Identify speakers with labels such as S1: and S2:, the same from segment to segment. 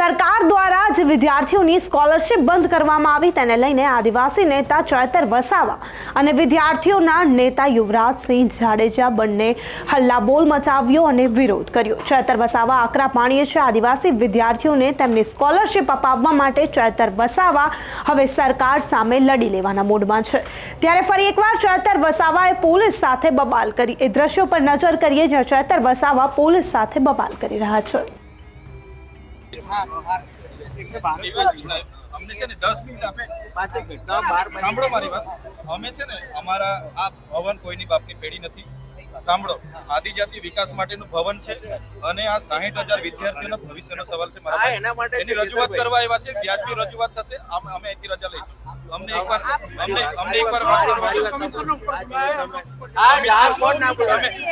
S1: સરકાર દ્વારા જે વિદ્યાર્થીઓની સ્કોલરશિપ બંધ કરવામાં આવી તેને લઈને આદિવાસી નેતા ચૈતર વસાવા અને વિદ્યાર્થીઓના નેતા યુવરાજસિંહ જાડેજા બંને હલ્લાબોલ મચાવ્યો અને વિરોધ કર્યો. ચૈતર વસાવા આકરા પાણીએ છે આદિવાસી વિદ્યાર્થીઓને તેમની સ્કોલરશિપ અપાવવા માટે ચૈતર વસાવા હવે સરકાર સામે લડી લેવાના મૂડમાં છે. ત્યારે ફરી એકવાર ચૈતર વસાવાએ પોલીસ સાથે બબાલ કરી. એ દ્રશ્યો પર નજર કરીએ જ્યાં ચૈતર વસાવા પોલીસ સાથે બબાલ કરી રહ્યા છે.
S2: અમને છે ને 10 મિનિટ આપે. સાંભળો મારી વાત. અમે છે ને અમારા આ ભવન કોઈની બાપની પેઢી નથી સાંભળો આદિજાતિ વિકાસ માટેનું ભવન છે અને આ 60000 વિદ્યાર્થીઓના ભવિષ્યનો સવાલ છે મારા.
S3: એના
S2: રજૂઆત કરવા એવા છે વ્યાજબી રજૂઆત થશે અમે અહીંથી રજા લઈશું અમને એકવાર અમને અમને એકવાર વાત કરવા.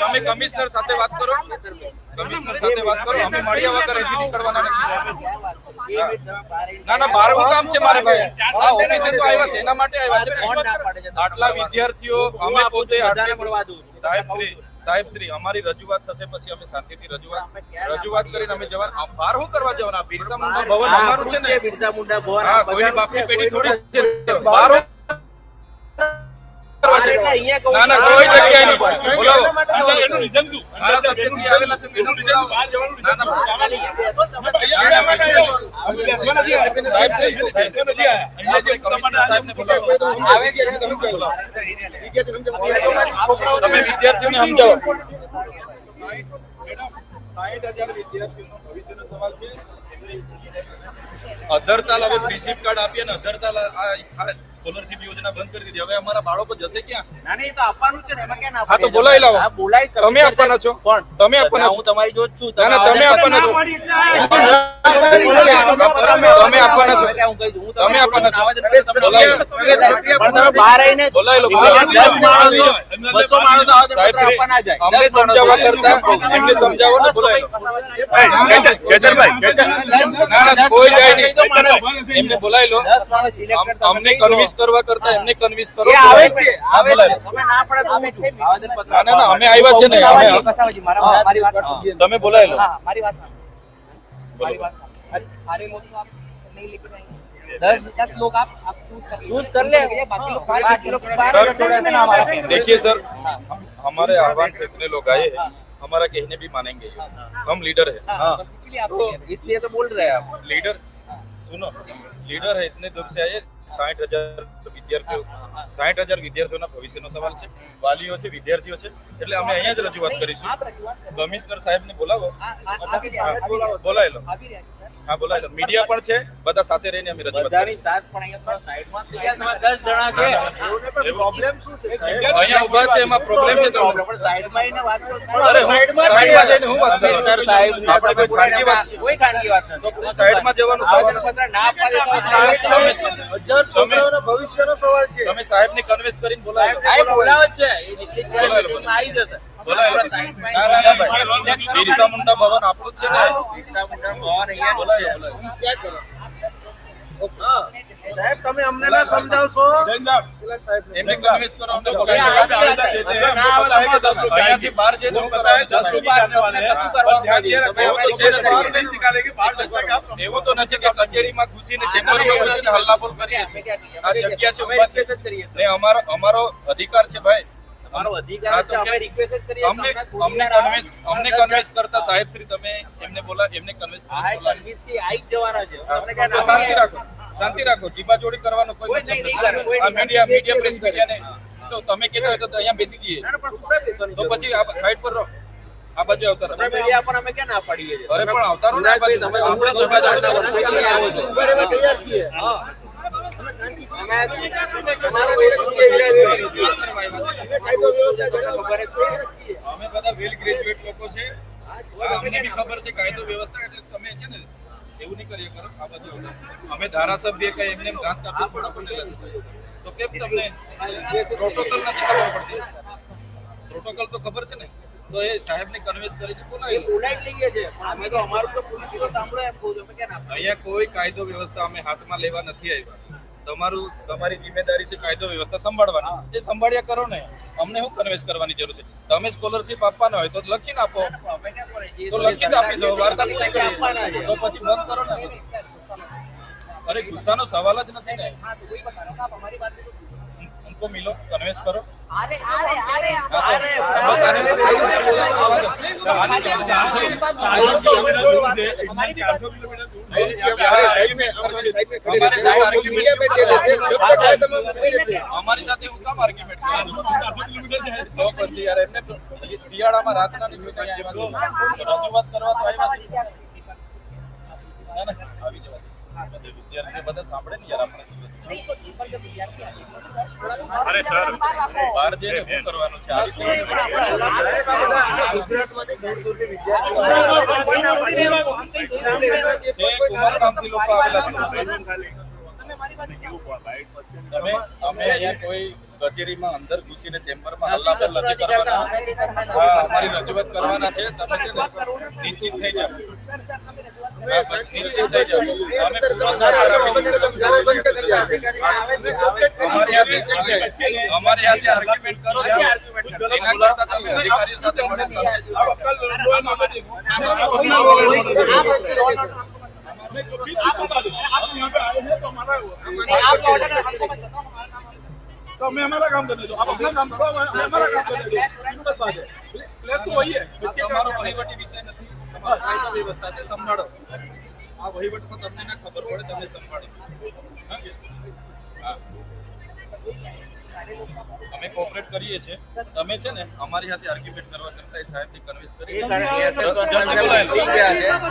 S2: તમે કમિશનર સાથે કરો. કમિશનર સાથે વાત કરો. અમે નીકળવાના નથી. ના ના બાર કામ છે મારે ભાઈ. આ ઓફિસે તો આવ્યા છે. એના માટે આવ્યા છે. આટલા વિદ્યાર્થીઓ અમે પોતે આટલી-. સાહેબ શ્રી સાહેબ શ્રી અમારી રજૂઆત થશે પછી અમે શાંતિથી રજૂઆત રજૂઆત કરીને અમે જવા બહાર શું કરવા જવાના? બિરસા મુંડા ભવન અમારું છે ને?
S3: બિરસા મુંડા ભવન
S2: હા કોઈની બાપની પેઢી થોડી છે. બહાર જવાના? ના ના કોઈ જગ્યાએ નહીં. બોલો.
S3: એનું
S2: એના શું? આવેલા છે. એનું બોલાવો. ના ના
S3: ખાલી બેસો તમે.
S2: વિદ્યાર્થીઓને સમજાવો અધરતાલ હવે પ્રિન્સિપ કાર્ડ આપીએ ને અધરતાલ સ્કોલરશિપ યોજના બંધ કરી દીધી હવે અમારા બાળકો જશે ક્યાં
S3: ના, નહીં, તો આપવાનું છે ને, એમાં ક્યાં ના
S2: હા, તો બોલાવી લાવો.
S3: બોલાવી તમે
S2: આપવાના છો?
S3: પણ
S2: તમે આપવાના
S3: હું તમારી જોડે છું.
S2: ના ના તમે આપવાના છો એમને બોલાવી લો અમને કન્વિન્સ કરવા કરતા એમને કન્વિન્સ કરો
S3: ના
S2: ના અમે આવ્યા છે ને તમે બોલાવી
S4: મારી વાત सुनो बात सारे मोदी आप नहीं लेके जाएँगे।
S3: दस
S4: दस लोग आप आप चूज़ कर
S3: चूज़ कर ले
S4: बाकी लोग
S3: बाकी हमारा
S2: देखिए सर हम- हमारे आह्वान से इतने लोग आए हैं हमारा कहने भी मानेंगे हम लीडर है।
S4: हाँ, बस इसीलिए आप
S2: तो
S3: इसलिए तो बोल रहे हैं आप।
S2: लीडर? सुनो लीडर है इतने दूर से आए સાહીઠ હજાર વિદ્યાર્થીઓ સાહીઠ હજાર વિદ્યાર્થીઓના ભવિષ્યનો સવાલ છે વાલીઓ છે વિદ્યાર્થીઓ છે એટલે અમે અહીંયા જ રજૂઆત કરીશું કમિશનર સાહેબને બોલાવો બોલાવી લો હા બોલાવી લો મીડિયા પણ છે બધા સાથે રહીને અમે રજૂઆત
S3: બધાની દસ જણા છે પ્રોબ્લેમ શું છે
S2: અહીંયા ઊભા છે એમાં પ્રોબ્લેમ છે તો
S3: પણ સાઈડમાં વાત કરો
S2: સાઈડમાં સાઈડમાં જઈને હું વાત કરું
S3: સાહેબ
S2: આપણે કોઈ ખાનગી વાત
S3: કોઈ ખાનગી વાત નથી
S2: સાઈડમાં જવાનું સવાલ
S3: ના પાડે તો
S2: છોકરાઓના ભવિષ્યનો સવાલ છે. તમે સાહેબને કન્વિન્સ કરીને બોલાવો.
S3: આ બોલાવે. છે. એ નીકળી જ જાય,
S2: બોલાવી. લો,
S3: meetingમાં આવી જશે.
S2: બિરસા મુંડા ભવન આપણું જ છે ને?
S3: બિરસા મુંડા ભવન અહીંયા છે.
S5: સાહેબ
S2: કન્વિન્સ કરો? હું.
S3: નથી. તમે
S2: અમને ના નહીં. એવું તો નથી કે કચેરીમાં ઘૂસીને ચેમ્બરમાં ઘૂસીને હલ્લાબોલ કરીએ છીએ. આ જગ્યા છે. ને અમારો અમારો અધિકાર છે ભાઈ.
S3: અમારો અધિકાર છે, અમે રિક્વેસ્ટ કરીએ.
S2: અમને અમને કન્વિન્સ અમને કન્વિન્સ કરતા સાહેબ શ્રી તમે એમને બોલા એમને કન્વિન્સ કરી
S3: જ જવાના છે.
S2: અમને
S3: ના
S2: શાંતિ રાખો. શાંતિ રાખો જીબા જોડી કરવાનો કોઈ
S3: કોઈ નહીં, નહીં
S2: આ મીડિયા મીડિયા પ્રેસ મીડિયાને તો તમે કહેતા હોય તો અહીંયા બેસી જઈએ. તો પછી આ સાઈડ પર રહો. આ બાજુ આવતા રહો.
S3: મીડિયા પણ અમે ક્યાં ના પાડીએ છીએ?
S2: અરે પણ આવતા રહો ને આ બાજુ.
S3: તમે
S2: આપણે
S3: જાઓ. આવો છો?
S5: તૈયાર છીએ.
S3: હા. અમે
S2: બધા વેલ ગ્રેજ્યુએટ લોકો છે. અમને બી ખબર છે કાયદો વ્યવસ્થા કરીએ કરો આ બાજુ અમે ધારાસભ્ય કઈ એમને ઘાસ કાપી થોડા પણ લેલા તો કેમ તમને પ્રોટોકોલ નથી ખબર પડતી? પ્રોટોકોલ તો ખબર છે ને? તો એ સાહેબને કન્વિન્સ કરીને બોલાવી.
S3: બોલાવી લઈએ છે પણ અમે તો અમારું તો પોલીસ તો સાંભળો એમ કહું છું. ના
S2: અહીંયા કોઈ કાયદો વ્યવસ્થા અમે હાથમાં લેવા નથી આવ્યા. તમારું તમારી જિમ્મેદારી છે કાયદો વ્યવસ્થા સંભાળવાની. એ સંભાળ્યા કરો ને. અમને શું કન્વિન્સ કરવાની જરૂર છે. તમે સ્કોલરશિપ આપવાના હોય તો લખીને આપો. તો લખી આપી દો વાર્તા પૂરી
S3: કરી
S2: તો પછી બંધ કરો ને. અરે ગુસ્સાનો સવાલ જ નથી ને.
S4: हमको मिलो
S2: कन्वेंस करो आने आने
S4: आने आने बस
S2: आने आने आने
S4: हमारी भी
S2: અમારી સાથે હું કામ આર્ગ્યુમેન્ટ તો પછી યાર એમને શિયાળામાં રાતના. રજૂઆત કરવા તો આવ્યા ના, ના, આવી જવા બધા સાંભળે ને યાર આપણે. અરે સર. બહાર કરવાનું છે? તમે અમે અહીંયા કોઈ કચેરીમાં અંદર ઘૂસીને ચેમ્બરમાં હલ્લા પર નથી કરવાના હા અમારી રજૂઆત કરવાના છે. તમે છે ને નિશ્ચિત થઈ જાઓ. નિશ્ચિત થઈ જાઓ. અમે પૂરો સહકાર અમારી હાથે અમારી હાથે આર્ગ્યુમેન્ટ કરો એના કરતા તમે અધિકારીઓ સાથે મળીને કન્વિન્સ
S5: तो हमें हमारा काम करने दो आप अपना काम करो हमें हमारा काम करने दो ये बात बात है प्लेस तो वही है
S2: આ તમારો વહીવટી વિષય નથી તમારો કાયદો વ્યવસ્થા છે સંભાળો આ વહીવટમાં તમને ના ખબર પડે તમે સંભાળો અમે કોઓપરેટ કરીએ છીએ. તમે છે ને અમારી સાથે આર્ગ્યુમેન્ટ કરવા કરતા એ સાહેબની કન્વિન્સ કરી.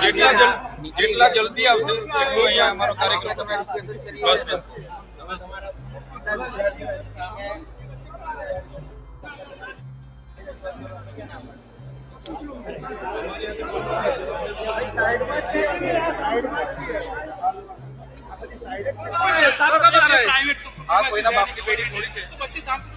S2: જેટલા જલ્દી જેટલા જલ્દી આવશે એટલું અહીંયા અમારો કાર્યક્રમ તમે બસ. બસ આ કોઈના બાપની પેઢી થોડી છે. તો બધી પર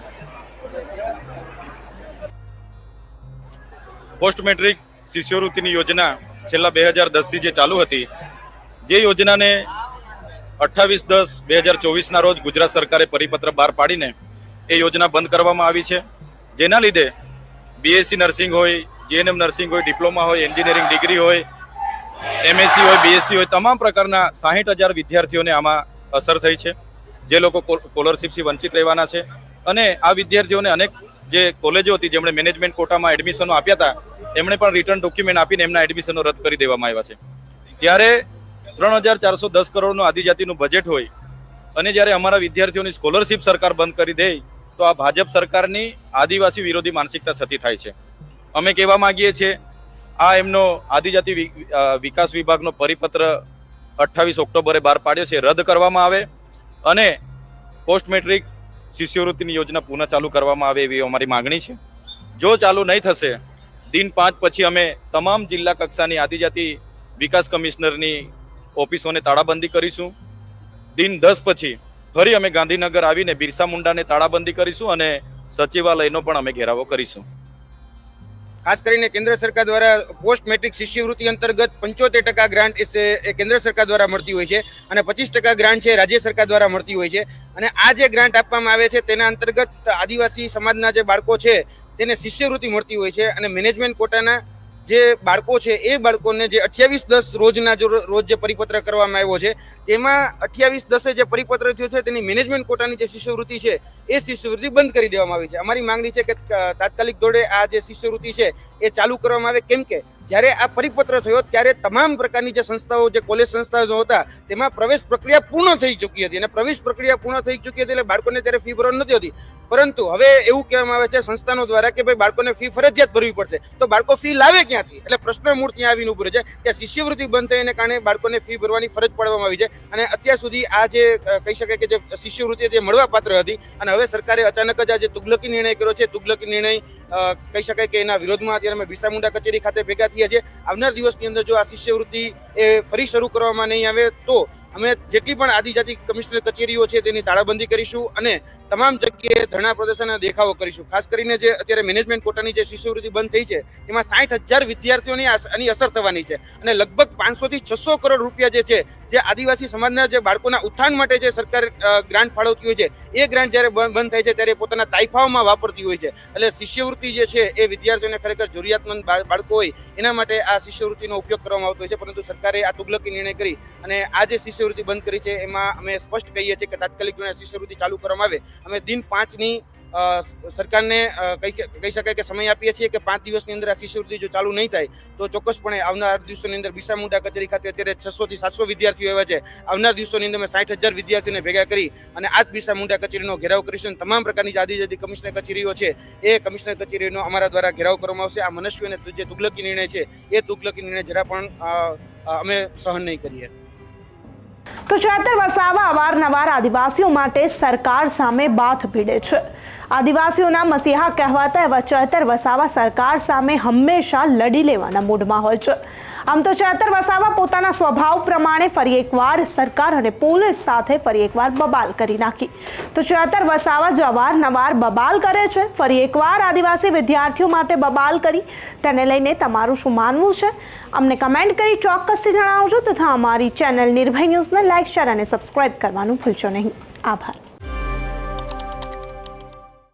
S2: પોસ્ટ મેટ્રિક શિષ્યવૃત્તિની યોજના છેલ્લા બે હજાર દસથી જે ચાલુ હતી, જે યોજનાને અઠ્ઠાવીસ દસ બે હજાર ચોવીસના રોજ ગુજરાત સરકારે પરિપત્ર બહાર પાડીને એ યોજના બંધ કરવામાં આવી છે. જેના લીધે બીએસસી નર્સિંગ હોય જીએનએમ નર્સિંગ હોય, ડિપ્લોમા હોય, એન્જિનિયરિંગ ડિગ્રી હોય એમએસસી હોય બીએસસી હોય, તમામ પ્રકારના સાહીઠ હજાર વિદ્યાર્થીઓને આમાં અસર થઈ છે. જે લોકો સ્કોલરશીપથી વંચિત રહેવાના છે. અને આ વિદ્યાર્થીઓને અનેક જે કોલેજો હતી, જેમણે મેનેજમેન્ટ કોટામાં એડમિશનો આપ્યા હતા એમણે પણ રિટર્ન ડોક્યુમેન્ટ આપીને એમના એડમિશનો રદ કરી દેવામાં આવ્યા છે. ત્યારે ત્રણ હજાર ચારસો દસ કરોડનું આદિજાતિનું બજેટ હોય અને જ્યારે અમારા વિદ્યાર્થીઓની સ્કોલરશિપ સરકાર બંધ કરી દે, તો આ ભાજપ સરકારની આદિવાસી વિરોધી માનસિકતા છતી થાય છે. અમે કહેવા માંગીએ છીએ, આ એમનો આદિજાતિ વિકાસ વિભાગનો પરિપત્ર અઠ્ઠાવીસ ઓક્ટોબરે બહાર પાડ્યો છે, રદ કરવામાં આવે અને પોસ્ટ મેટ્રિક શિષ્યવૃત્તિની યોજના પુનઃ ચાલુ કરવામાં આવે એવી અમારી માંગણી છે. જો ચાલુ નહીં થશે દિન પાંચ પછી અમે તમામ જિલ્લા કક્ષાની આદિજાતિ વિકાસ કમિશનરની ઓફિસોને તાળાબંધી કરીશું. દિન દસ પછી ફરી અમે ગાંધીનગર આવીને બિરસા મુંડાને તાળાબંધી કરીશું અને સચિવાલયનો પણ અમે ઘેરાવો કરીશું.
S6: ખાસ કરીને કેન્દ્ર સરકાર દ્વારા પોસ્ટ મેટ્રિક શિષ્યવૃત્તિ અંતર્ગત પંચોતેર ટકા ગ્રાન્ટ એ કેન્દ્ર સરકાર દ્વારા મળતી હોય છે અને પચીસ ટકા ગ્રાન્ટ છે રાજ્ય સરકાર દ્વારા મળતી હોય છે. અને આ જે ગ્રાન્ટ આપવામાં આવે છે તેના અંતર્ગત આદિવાસી સમાજના જે બાળકો છે તેને શિષ્યવૃત્તિ મળતી હોય છે અને મેનેજમેન્ટ કોટાના જે બાળકો છે, એ બાળકોને જે અઠ્યાવીસ દસ રોજના જો રોજ જે પરિપત્ર કરવામાં આવ્યો છે, તેમાં અઠ્યાવીસ દસે જે પરિપત્ર થયો છે, તેની મેનેજમેન્ટ કોટાની જે શિષ્યવૃત્તિ છે, એ શિષ્યવૃત્તિ બંધ કરી દેવામાં આવી છે. અમારી માંગણી છે કે તાત્કાલિક ધોરણે આ જે શિષ્યવૃત્તિ છે, એ ચાલુ કરવામાં આવે. કેમ કે જ્યારે આ પરિપત્ર થયો ત્યારે તમામ પ્રકારની જે સંસ્થાઓ, જે કોલેજ સંસ્થાઓ હતા, તેમાં પ્રવેશ પ્રક્રિયા પૂર્ણ થઈ ચૂકી હતી. અને પ્રવેશ પ્રક્રિયા પૂર્ણ થઈ ચૂકી હતી એટલે બાળકોને ત્યારે ફી ભરવાની નથી હતી. પરંતુ હવે એવું કહેવામાં આવે છે સંસ્થાનો દ્વારા કે ભાઈ બાળકોને ફી ફરજિયાત ભરવી પડશે. તો બાળકો ફી લાવે ક્યાંથી? એટલે પ્રશ્ન મૂળ ત્યાં આવીને ઊભો છે કે શિષ્યવૃત્તિ બંધ થઈને કારણે બાળકોને ફી ભરવાની ફરજ પાડવામાં આવી છે. અને અત્યાર સુધી આ જે કહી શકાય કે જે શિષ્યવૃત્તિ હતી મળવાપાત્ર મળવા પાત્ર હતી. અને હવે સરકારે અચાનક જ આ જે તુગલકી નિર્ણય કર્યો છે, તુગલકી નિર્ણય કહી શકાય કે એના વિરોધમાં અત્યારે અમે બિરસા મુંડા કચેરી ખાતે ભેગા થયા બાકી છે. આવનાર દિવસની અંદર જો આ શિષ્યવૃત્તિ એ ફરી શરૂ કરવામાં નહીં આવે તો અમે જેટલી પણ આદિજાતિ કમિશનર કચેરીઓ છે તેની તાળાબંધી કરીશું અને તમામ જગ્યાએ ધરણા પ્રદર્શન અને દેખાવો કરીશું. ખાસ કરીને જે અત્યારે મેનેજમેન્ટ કોટાની જે શિષ્યવૃત્તિ બંધ થઈ છે, એમાં સાઠ હજાર વિદ્યાર્થીઓની આની અસર થવાની છે. અને લગભગ પાંચસોથી છસો કરોડ રૂપિયા જે છે, જે આદિવાસી સમાજના જે બાળકોના ઉત્થાન માટે જે સરકાર ગ્રાન્ટ ફાળવતી હોય છે, એ ગ્રાન્ટ જ્યારે બંધ થાય છે, ત્યારે પોતાના તાઇફાઓમાં વાપરતી હોય છે. એટલે શિષ્યવૃત્તિ જે છે, એ વિદ્યાર્થીઓને ખરેખર જરૂરિયાતમંદ બાળ- બાળકો હોય, એના માટે આ શિષ્યવૃત્તિનો ઉપયોગ કરવામાં આવતો હોય છે. પરંતુ સરકારે આ તુગલકી નિર્ણય કરી અને આ જે શિષ્યવૃત્તિ બંધ કરી છે. એમાં અમે સ્પષ્ટ કહીએ છીએ કે તાત્કાલિક ધોરણે શિષ્યવૃત્તિ ચાલુ કરવામાં આવે. અમે દિન પાંચની સરકારને કહી શકાય કે સમય આપીએ છીએ કે પાંચ દિવસની અંદર આ શિષ્યવૃત્તિ જો ચાલુ નહીં થાય, તો ચોક્કસપણે આવનાર દિવસોની અંદર બિસા મુંડા કચેરી ખાતે અત્યારે છસોથી સાતસો વિદ્યાર્થીઓ એવા છે. આવનાર દિવસોની અંદર અમે સાઠ હજાર વિદ્યાર્થીઓને ભેગા કરી અને આ જ બિસા મુંડા કચેરીનો ઘેરાવ કરીશું તમામ પ્રકારની જે જાદી કમિશનર કચેરીઓ છે, એ કમિશનર કચેરીનો અમારા દ્વારા ઘેરાવ કરવામાં આવશે. આ મનસ્વી અને જે તુગલકી નિર્ણય છે, એ તુગલકી નિર્ણય જરા પણ અમે સહન નહીં કરીએ.
S1: તો ચેતર વસાવા અવારનવાર આદિવાસીઓ માટે સરકાર સામે બાથ ભીડે છે. આદિવાસીઓના મસીહા કહેવાતા એવા ચૈતર વસાવા સરકાર સામે હંમેશા લડી લેવાના મૂડમાં હોય છે. આમ તો ચેતર વસાવા પોતાના સ્વભાવ પ્રમાણે ફરી એકવાર સરકાર અને પોલીસ સાથે ફરી એકવાર બબાલ કરી નાખી. તો ચેતર વસાવા જો અવારનવાર બબાલ કરે છે. ફરી એકવાર આદિવાસી વિદ્યાર્થીઓ માટે બબાલ કરી. તેને લઈને તમારું શું માનવું છે? અમને કમેન્ટ કરી ચોક્કસથી જણાવજો તથા અમારી ચેનલ નિર્ભય ન્યૂઝને લાઇક શેર અને સબસ્ક્રાઇબ કરવાનું ભૂલશો નહીં. આભાર.